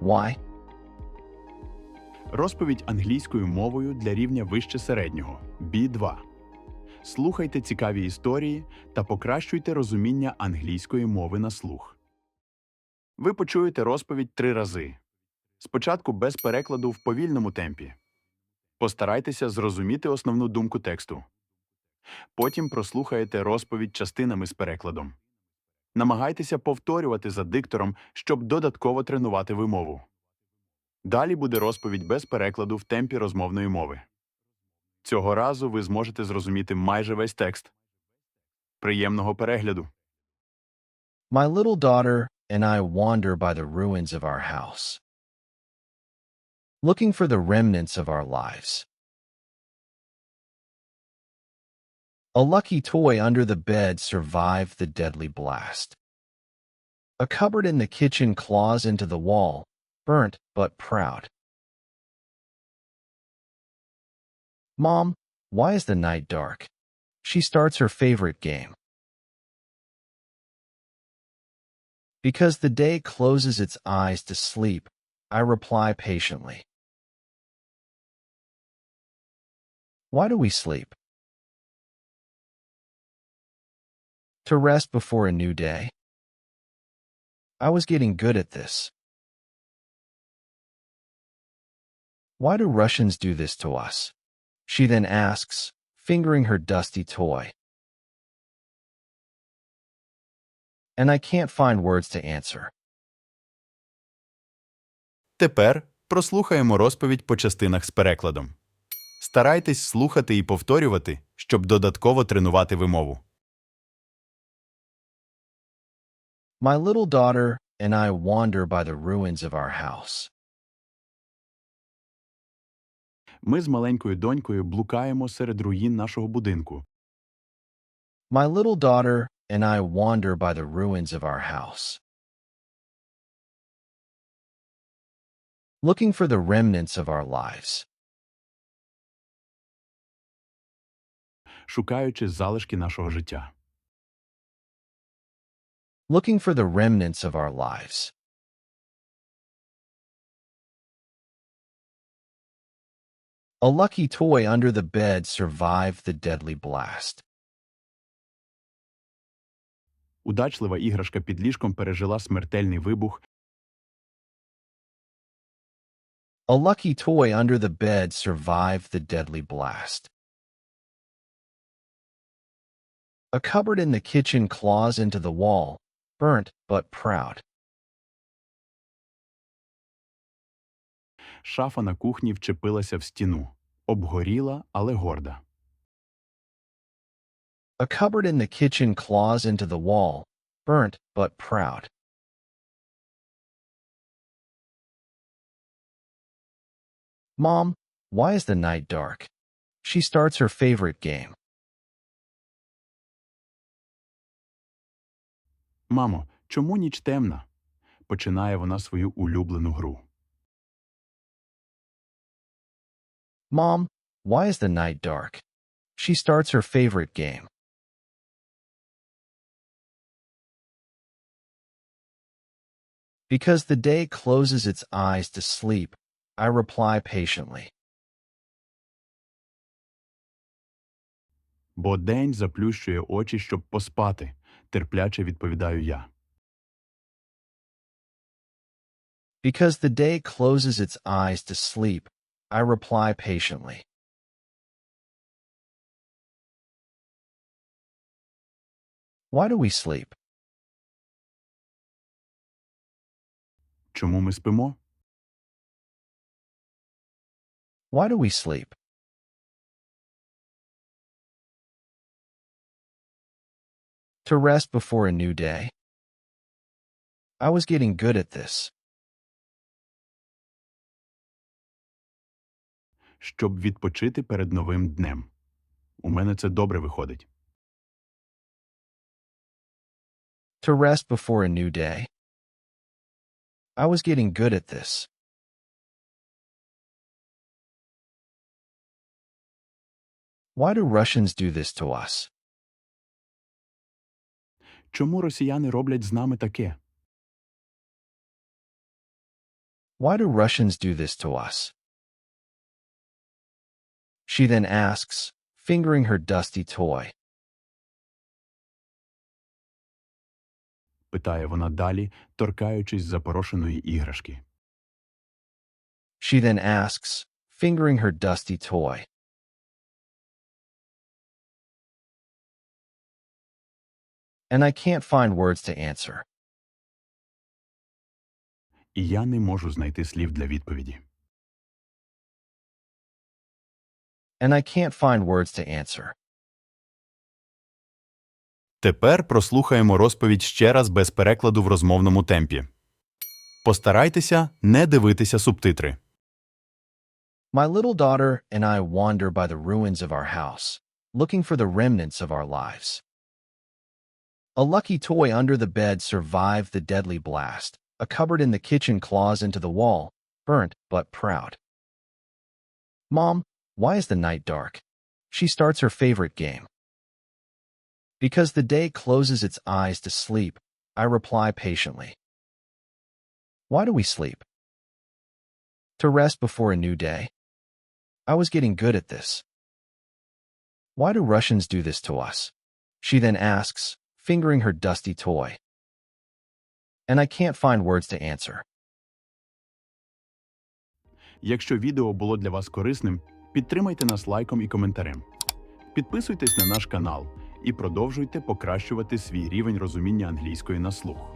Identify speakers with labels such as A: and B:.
A: Why?
B: Розповідь англійською мовою для рівня вище середнього B2. Слухайте цікаві історії та покращуйте розуміння англійської мови на слух. Ви почуєте розповідь три рази. Спочатку без перекладу в повільному темпі. Постарайтеся зрозуміти основну думку тексту. Потім прослухаєте розповідь частинами з перекладом. Намагайтеся повторювати за диктором, щоб додатково тренувати вимову. Далі буде розповідь без перекладу в темпі розмовної мови. Цього разу ви зможете зрозуміти майже весь текст. Приємного перегляду!
A: My little daughter and I wander by the ruins of our house, looking for the remnants of our lives. A lucky toy under the bed survived the deadly blast. A cupboard in the kitchen claws into the wall, burnt but proud. Mom, why is the night dark? She starts her favorite game. Because the day closes its eyes to sleep, I reply patiently. Why do we sleep? To rest before a new day. I was getting good at this. Why do Russians do this to us? She then asks, fingering her dusty toy. And I can't find words to answer.
B: Тепер прослухаємо розповідь по частинах з перекладом. Старайтесь слухати і повторювати, щоб додатково тренувати вимову.
A: My little daughter and I wander by the ruins of our house.
B: Ми з маленькою донькою блукаємо серед руїн нашого будинку.
A: My little daughter and I wander by the ruins of our house. Looking for the remnants of our lives.
B: шукаючи залишки нашого життя.
A: Looking for the remnants of our lives. A lucky toy under the bed survived the deadly blast.
B: Удачлива іграшка під ліжком пережила смертельний вибух.
A: A lucky toy under the bed survived the deadly blast. A cupboard in the kitchen claws into the wall, burnt but proud.
B: Шафа на кухні вчепилася в стіну. Обгоріла, але горда.
A: A cupboard in the kitchen claws into the wall, burnt but proud. Mom, why is the night dark? She starts her favorite game.
B: Мамо, чому ніч темна? Починає вона свою улюблену гру.
A: Mom, why is the night dark? She starts her favorite game. Because the day closes its eyes to sleep, I reply patiently.
B: Бо день заплющує очі, щоб поспати, терпляче відповідаю я.
A: Because the day closes its eyes to sleep, I reply patiently. Why do we sleep?
B: Чому ми спимо?
A: Why do we sleep? To rest before a new day. I was getting good at this.
B: Щоб відпочити перед новим днем. У мене це добре виходить.
A: To rest before a new day. I was getting good at this. Why do Russians do this to us?
B: Чому росіяни роблять з нами таке?
A: Why do Russians do this to us? She then asks, fingering her dusty toy.
B: питає вона далі, торкаючись запорошеної іграшки.
A: She then asks, fingering her dusty toy. And I can't find words to answer.
B: Я не можу знайти слів для відповіді.
A: And I can't find words to answer.
B: Тепер прослухаємо розповідь ще раз без перекладу в розмовному темпі. Постарайтеся не дивитися субтитри.
A: My little daughter and I wander by the ruins of our house, looking for the remnants of our lives. A lucky toy under the bed survived the deadly blast. A cupboard in the kitchen claws into the wall, burnt but proud. Mom, why is the night dark? She starts her favorite game. Because the day closes its eyes to sleep, I reply patiently. Why do we sleep? To rest before a new day. I was getting good at this. Why do Russians do this to us? She then asks, fingering her dusty toy. And I can't find words to answer.
B: Якщо відео було для вас корисним, підтримайте нас лайком і коментарем. Підписуйтесь на наш канал і продовжуйте покращувати свій рівень розуміння англійської на слух.